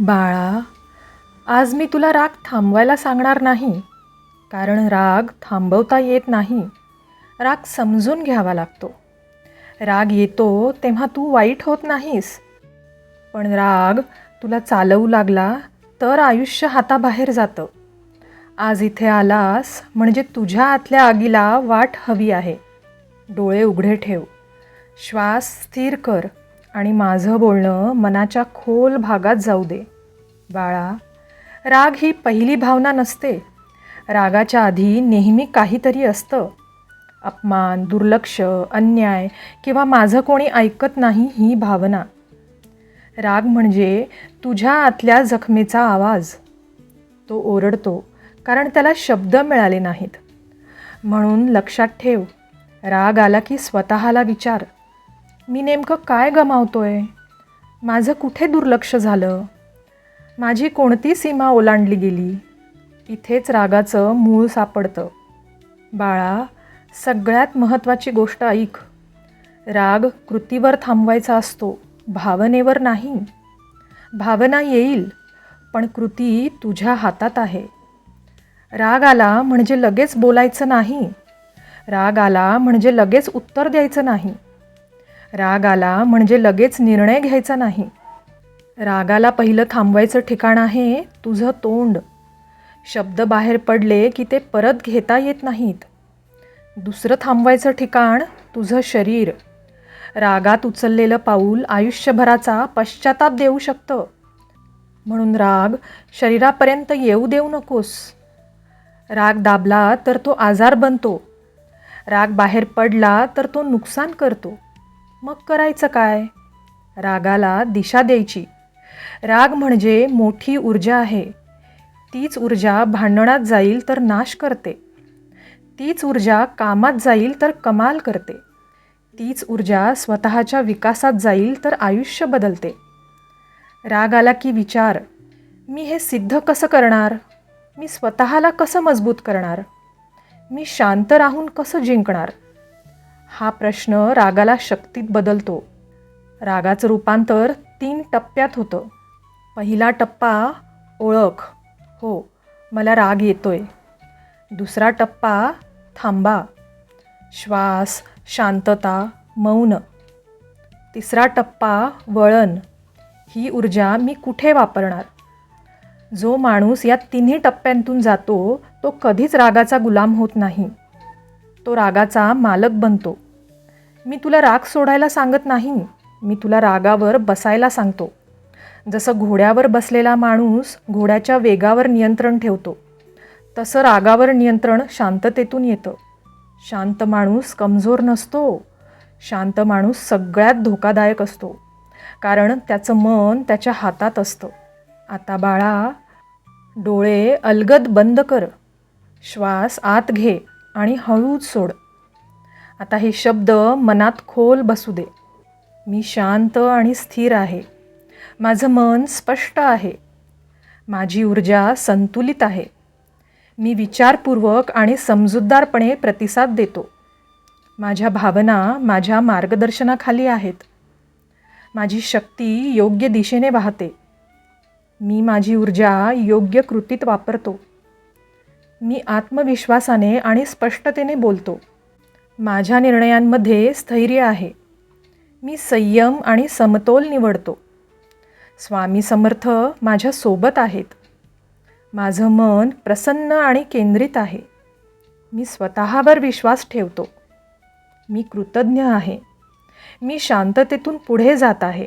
बाळा आज मी तुला राग थांबवायला सांगणार नाही कारण राग थांबवता येत नाही. राग समजून घ्यावा लागतो. राग येतो तेव्हा तू वाईट होत नाहीस. पण राग तुला चालवू लागला तर आयुष्य हाताबाहेर जातं. आज इथे आलास म्हणजे तुझ्या आतल्या आगीला वाट हवी आहे. डोळे उघडे ठेव. श्वास स्थिर कर. आणि माझं बोलणं मनाच्या खोल भागात जाऊ दे. बाळा राग ही पहिली भावना नसते. रागाच्या आधी नेहमी काहीतरी असतं. अपमान दुर्लक्ष अन्याय किंवा माझं कोणी ऐकत नाही ही भावना. राग म्हणजे तुझ्या आतल्या जखमेचा आवाज. तो ओरडतो कारण त्याला शब्द मिळाले नाहीत. म्हणून लक्षात ठेव राग आला की स्वतःला विचार. मी नेमकं काय गमावतोय? माझं कुठे दुर्लक्ष झालं? माझी कोणती सीमा ओलांडली गेली? इथेच रागाचं मूळ सापडतं. बाळा सगळ्यात महत्त्वाची गोष्ट ऐक. राग कृतीवर थांबवायचा असतो भावनेवर नाही. भावना येईल पण कृती तुझ्या हातात आहे. राग आला म्हणजे लगेच बोलायचं नाही. राग आला म्हणजे लगेच उत्तर द्यायचं नाही. राग आला म्हणजे लगेच निर्णय घ्यायचा नाही. रागाला पहिलं थांबवायचं ठिकाण आहे तुझं तोंड. शब्द बाहेर पडले की ते परत घेता येत नाहीत. दुसरं थांबवायचं ठिकाण तुझं शरीर. रागात उचललेलं पाऊल आयुष्यभराचा पश्चाताप देऊ शकतं. म्हणून राग शरीरापर्यंत येऊ देऊ नकोस. राग दाबला तर तो आजार बनतो. राग बाहेर पडला तर तो नुकसान करतो. मग करायचं काय? रागाला दिशा द्यायची. राग म्हणजे मोठी ऊर्जा आहे. तीच ऊर्जा भांडणात जाईल तर नाश करते. तीच ऊर्जा कामात जाईल तर कमाल करते. तीच ऊर्जा स्वतःच्या विकासात जाईल तर आयुष्य बदलते. राग आला की विचार मी हे सिद्ध कसं करणार? मी स्वतःला कसं मजबूत करणार? मी शांत राहून कसं जिंकणार? हा प्रश्न रागाला शक्तीत बदलतो. रागाचं रूपांतर तीन टप्प्यात होतं. पहिला टप्पा ओळख. हो मला राग येतोय. दुसरा टप्पा थांबा. श्वास शांतता मौन. तिसरा टप्पा वळण. ही ऊर्जा मी कुठे वापरणार? जो माणूस या तिन्ही टप्प्यांतून जातो तो कधीच रागाचा गुलाम होत नाही. तो रागाचा मालक बनतो. मी तुला राग सोडायला सांगत नाही. मी तुला रागावर बसायला सांगतो. जसं घोड्यावर बसलेला माणूस घोड्याच्या वेगावर नियंत्रण ठेवतो तसं रागावर नियंत्रण शांततेतून येतं. शांत माणूस कमजोर नसतो. शांत माणूस सगळ्यात धोकादायक असतो कारण त्याचं मन त्याच्या हातात असतं. आता बाळा डोळे अलगद बंद कर. श्वास आत घे आणि हळूच सोड. आता हे शब्द मनात खोल बसू दे. मी शांत आणि स्थिर आहे. माझं मन स्पष्ट आहे. माझी ऊर्जा संतुलित आहे. मी विचारपूर्वक आणि समजूतदारपणे प्रतिसाद देतो. माझ्या भावना माझ्या मार्गदर्शनाखाली आहेत. माझी शक्ती योग्य दिशेने वाहते. मी माझी ऊर्जा योग्य कृतीत वापरतो. मी आत्मविश्वासाने आणि स्पष्टतेने बोलतो. माझ्या निर्णयांमध्ये स्थैर्य आहे. मी संयम आणि समतोल निवडतो. स्वामी समर्थ माझ्या सोबत आहेत. माझं मन प्रसन्न आणि केंद्रित आहे. मी स्वतःवर विश्वास ठेवतो. मी कृतज्ञ आहे. मी शांततेतून पुढे जात आहे.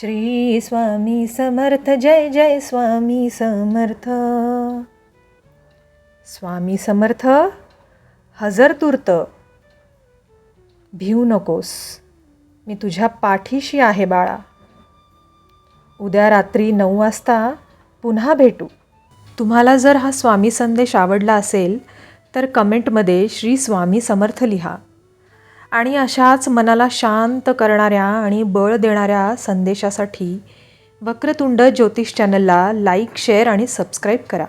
श्री स्वामी समर्थ जय जय स्वामी समर्थ. स्वामी समर्थ हजर तुर्त. भिऊ नकोस. मी तुझ्या पाठीशी आहे बाळा. उद्या रात्री नऊ वाजता पुन्हा भेटू. तुम्हाला जर हा स्वामी संदेश आवडला असेल तर कमेंटमध्ये श्री स्वामी समर्थ लिहा. आणि अशाच मनाला शांत करणाऱ्या आणि बळ देणाऱ्या संदेशासाठी वक्रतुंड ज्योतिष चॅनलला लाईक शेअर आणि सबस्क्राईब करा.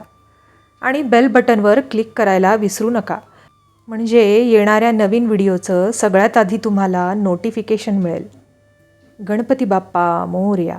आणि बेल बटनवर क्लिक करायला विसरू नका. म्हणजे येणाऱ्या नवीन व्हिडिओचं सगळ्यात आधी तुम्हाला नोटिफिकेशन मिळेल. गणपती बाप्पा मोर्या.